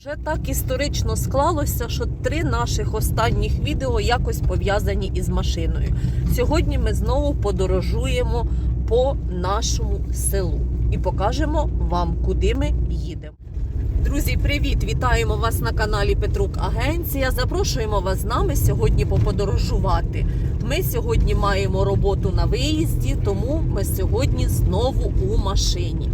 Вже так історично склалося, що три наших останніх відео якось пов'язані із машиною. Сьогодні ми знову подорожуємо по нашому селу і покажемо вам, куди ми їдемо. Друзі, привіт! Вітаємо вас на каналі Петрук Агенція. Запрошуємо вас з нами сьогодні поподорожувати. Ми сьогодні маємо роботу на виїзді, тому ми сьогодні знову у машині.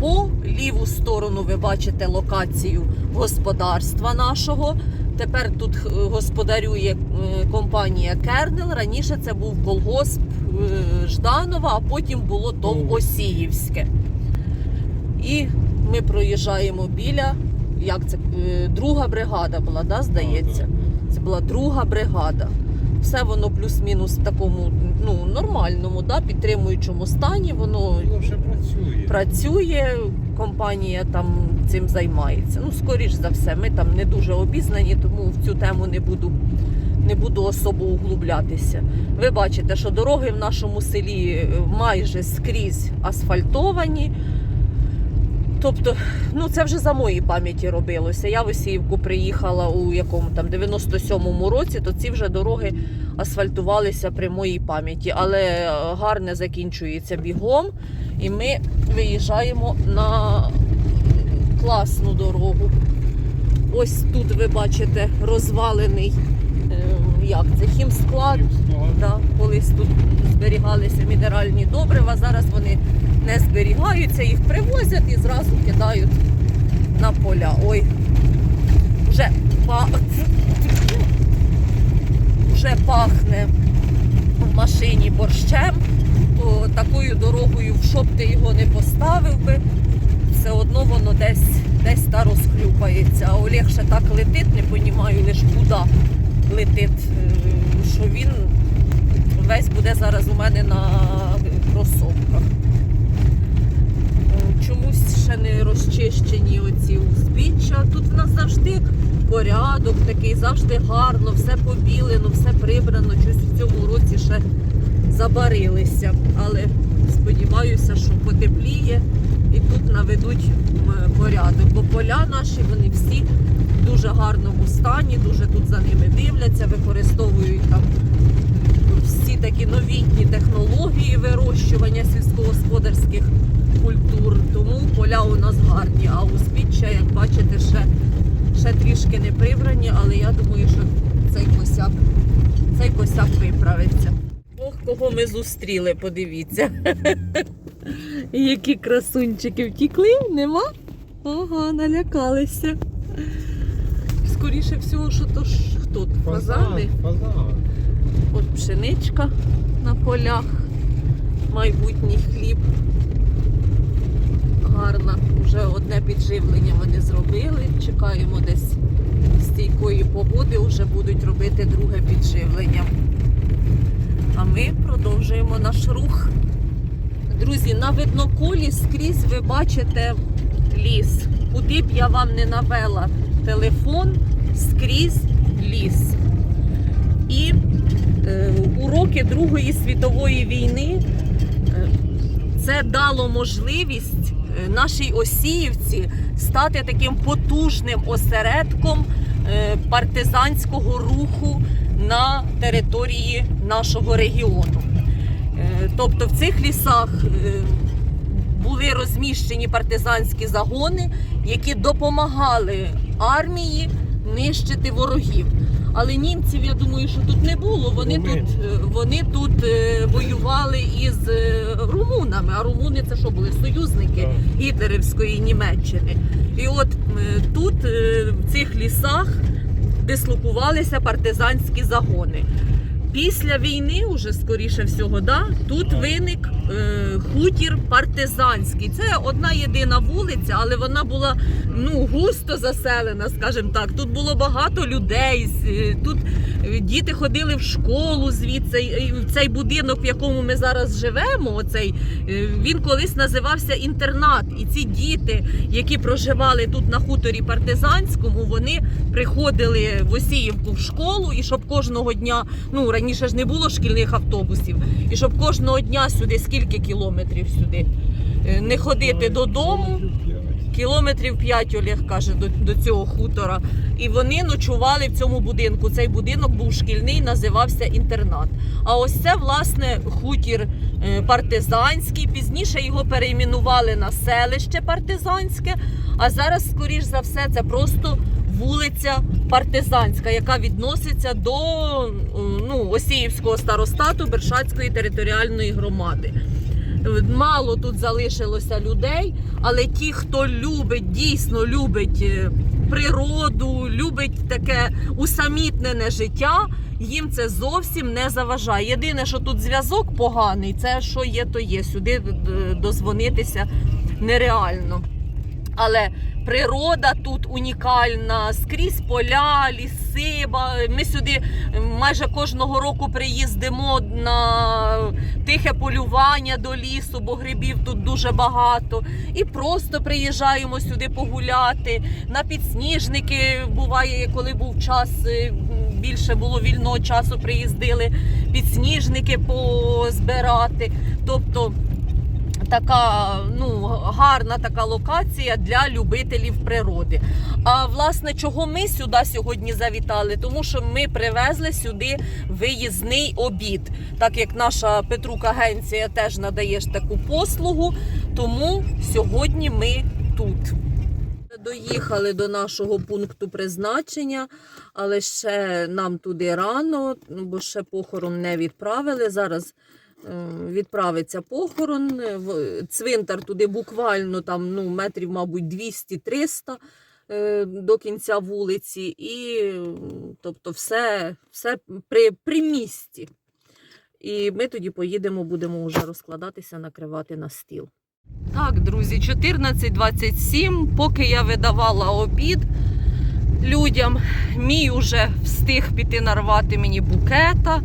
По ліву сторону ви бачите локацію господарства нашого. Тепер тут е, господарює е, компанія Кернел. Раніше це був колгосп е, Жданова, а потім було ТОВ Осіївське. І ми проїжджаємо біля, як це друга бригада була, да, здається. Це була друга бригада. Все воно плюс-мінус в такому ну, нормальному, да, підтримуючому стані. Воно вже працює. працює, компанія там цим займається. Ну, скоріш за все, ми там не дуже обізнані, тому в цю тему не буду, не буду особо углублятися. Ви бачите, що дороги в нашому селі майже скрізь асфальтовані. Тобто, ну це вже за моїй пам'яті робилося. Я в Осіївку приїхала у якому там 97-му році, то ці вже дороги асфальтувалися при моїй пам'яті, але е, гарне закінчується бігом, і ми виїжджаємо на класну дорогу. Ось тут ви бачите розвалений як це хімсклад. Да, колись тут зберігалися мінеральні добрива. Зараз вони не зберігаються, їх привозять і зразу кидають на поля. Ой, вже, вже пахне в машині борщем, то такою дорогою, в що ти його не поставив би, все одно воно десь, десь та розхлюпається. А Олег ще так летить, не розумію лише куди летить, е, що він весь буде зараз у мене на кросовках. Е, Чомусь ще не розчищені оці узбіччя. Тут в нас завжди порядок такий, завжди гарно, все побілено, все прибрано. Щось в цьому році ще забарилися. Але сподіваюся, що потепліє і тут наведуть порядок. Бо поля наші вони всі дуже гарному стані, дуже тут за ними дивляться, використовують там всі такі новітні технології вирощування сільськогосподарських культур. Тому поля у нас гарні. А узбіччя, як бачите, ще, ще трішки не прибрані, але я думаю, що цей косяк, цей косяк виправиться. Ох, кого ми зустріли, подивіться. Які красунчики втікли, нема? Ага, налякалися. Скоріше всього, що то ж хто? тут? Фазани? Фазан. От пшеничка на полях, майбутній хліб. Гарна. Вже одне підживлення вони зробили. Чекаємо десь стійкої погоди, вже будуть робити друге підживлення. А ми продовжуємо наш рух. Друзі, на видноколі скрізь ви бачите ліс. Куди б я вам не навела телефон, скрізь ліс. І е, уроки Другої світової війни е, це дало можливість е, нашій Осіївці стати таким потужним осередком е, партизанського руху на території нашого регіону. Тобто в цих лісах були розміщені партизанські загони, які допомагали армії нищити ворогів. Але німців, я думаю, що тут не було. Вони Румунів. тут, е, вони тут е, воювали із е, румунами. А румуни це що були союзники гітлерівської Німеччини. І от е, тут, е, в цих лісах, дислокувалися партизанські загони. Після війни, уже скоріше всього, да, тут виник е, хутір партизанський. Це одна єдина вулиця, але вона була ну густо заселена, скажімо так. Тут було багато людей. Тут діти ходили в школу звідси. Цей будинок, в якому ми зараз живемо, оцей е, він колись називався інтернат. І ці діти, які проживали тут на хуторі партизанському, вони приходили в Осіївку в школу, і щоб кожного дня, ну раніше ж не було шкільних автобусів, і щоб кожного дня сюди скільки кілометрів сюди е, не ходити додому. Кілометрів 5 Олег каже до, до цього хутора. І вони ночували в цьому будинку. Цей будинок був шкільний, називався інтернат. А ось це, власне, хутір е, партизанський. Пізніше його перейменували на селище партизанське. А зараз, скоріш за все, це просто вулиця партизанська, яка відноситься до ну, Осіївського старостату Бершацької територіальної громади. Мало тут залишилося людей, але ті, хто любить, дійсно любить е, природу, любить таке усамітнене життя, їм це зовсім не заважає. Єдине, що тут зв'язок поганий, це що є, то є. Сюди е, дозвонитися нереально. Але природа тут унікальна, скрізь поля, ліси. Ми сюди майже кожного року приїздимо на тихе полювання до лісу, бо грибів тут дуже багато. І просто приїжджаємо сюди погуляти. На підсніжники буває, коли був час. е, Більше було вільного часу, приїздили підсніжники позбирати. Тобто така ну, гарна така локація для любителів природи. А власне, чого ми сюди сьогодні завітали? Тому що ми привезли сюди виїзний обід. Так як наша Петрук агенція теж надає ж таку послугу, тому сьогодні ми тут. Доїхали до нашого пункту призначення, але ще нам туди рано, бо ще похорон не відправили. Зараз відправиться похорон. Е, Цвинтар туди буквально там ну, метрів, мабуть, 200-300 е, до кінця вулиці, і тобто все, все при, при місті. І ми тоді поїдемо, будемо вже розкладатися, накривати на стіл. Так, друзі, 14.27. Поки я видавала обід людям, мій уже встиг піти нарвати мені букета,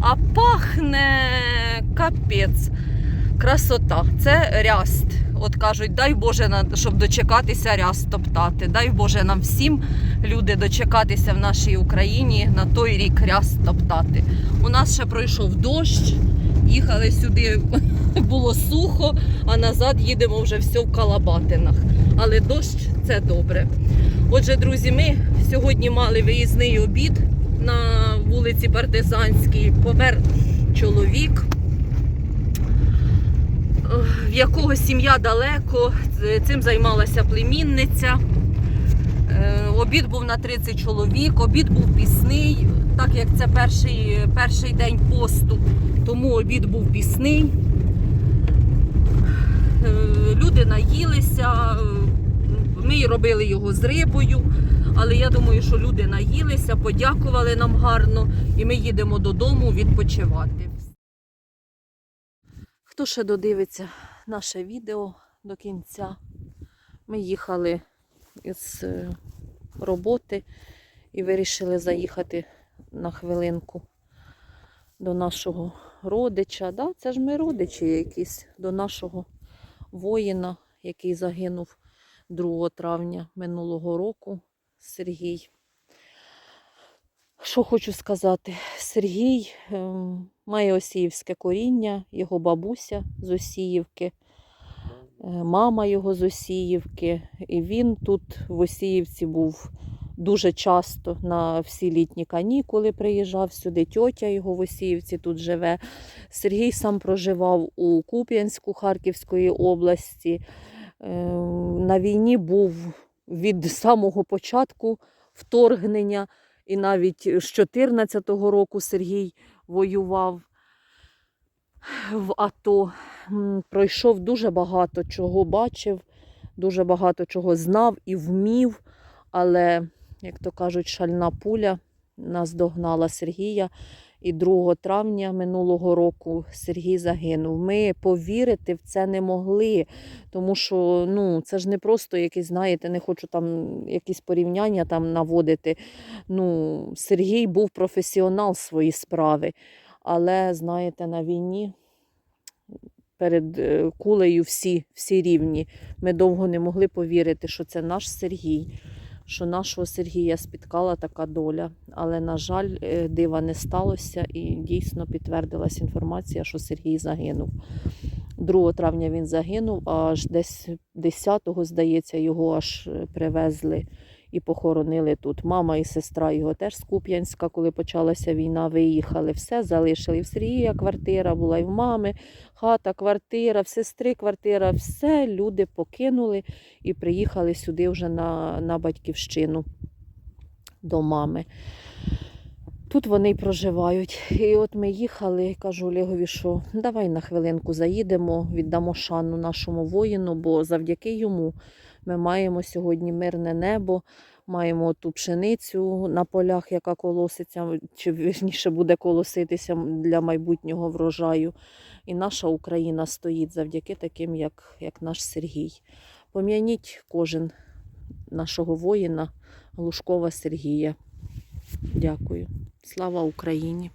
а пахне капець. Красота. Це ряст. От кажуть, дай Боже, щоб дочекатися ряст топтати. Дай Боже нам всім люди дочекатися в нашій Україні на той рік ряст топтати. У нас ще пройшов дощ, їхали сюди, було сухо, а назад їдемо вже все в калабатинах. Але дощ це добре. Отже, друзі, ми сьогодні мали виїзний обід на вулиці Партизанській. Помер чоловік, в якого сім'я далеко. Цим займалася племінниця. Е, Обід був на 30 чоловік, обід був пісний, так як це перший, перший день посту, тому обід був пісний. Люди наїлися, ми робили його з рибою, але я думаю, що люди наїлися, подякували нам гарно, і ми їдемо додому відпочивати. Хто ще додивиться наше відео до кінця? Ми їхали з е, роботи і вирішили заїхати на хвилинку до нашого родича. Да, це ж ми родичі якісь до нашого воїна, який загинув 2 травня минулого року. Сергій. Що хочу сказати? Сергій ем, має осіївське коріння, його бабуся з Осіївки, е, мама його з Осіївки. І він тут в Осіївці був дуже часто на всі літні канікули приїжджав сюди. Тьотя його в Осіївці тут живе. Сергій сам проживав у Куп'янську Харківської області. Е, На війні був від самого початку вторгнення. І навіть з 2014 року Сергій воював в АТО. Пройшов дуже багато чого бачив, дуже багато чого знав і вмів. Але, як то кажуть, шальна пуля наздогнала Сергія. І 2 травня минулого року Сергій загинув. Ми повірити в це не могли, тому що ну, це ж не просто якісь, знаєте, не хочу там якісь порівняння там наводити. Ну, Сергій був професіонал своєї справи, але, знаєте, на війні перед е, кулею всі, всі рівні. Ми довго не могли повірити, що це наш Сергій, що нашого Сергія спіткала така доля. Але, на жаль, е, дива не сталося і дійсно підтвердилась інформація, що Сергій загинув. 2 травня він загинув, аж десь 10-го, здається, його аж е, привезли і похоронили тут. Мама і сестра його теж з Куп'янська, коли почалася війна, виїхали. Все залишили. В Сергія квартира була, і в мами хата, квартира, в сестри квартира. Все люди покинули і приїхали сюди вже на, на батьківщину до мами. Тут вони й проживають. І от ми їхали, кажу Олегові, що давай на хвилинку заїдемо, віддамо шану нашому воїну, бо завдяки йому ми маємо сьогодні мирне небо, маємо ту пшеницю на полях, яка колоситься, чи вірніше буде колоситися для майбутнього врожаю. І наша Україна стоїть завдяки таким, як, як наш Сергій. Пом'яніть кожен нашого воїна Глушкова Сергія. Дякую. Слава Україні!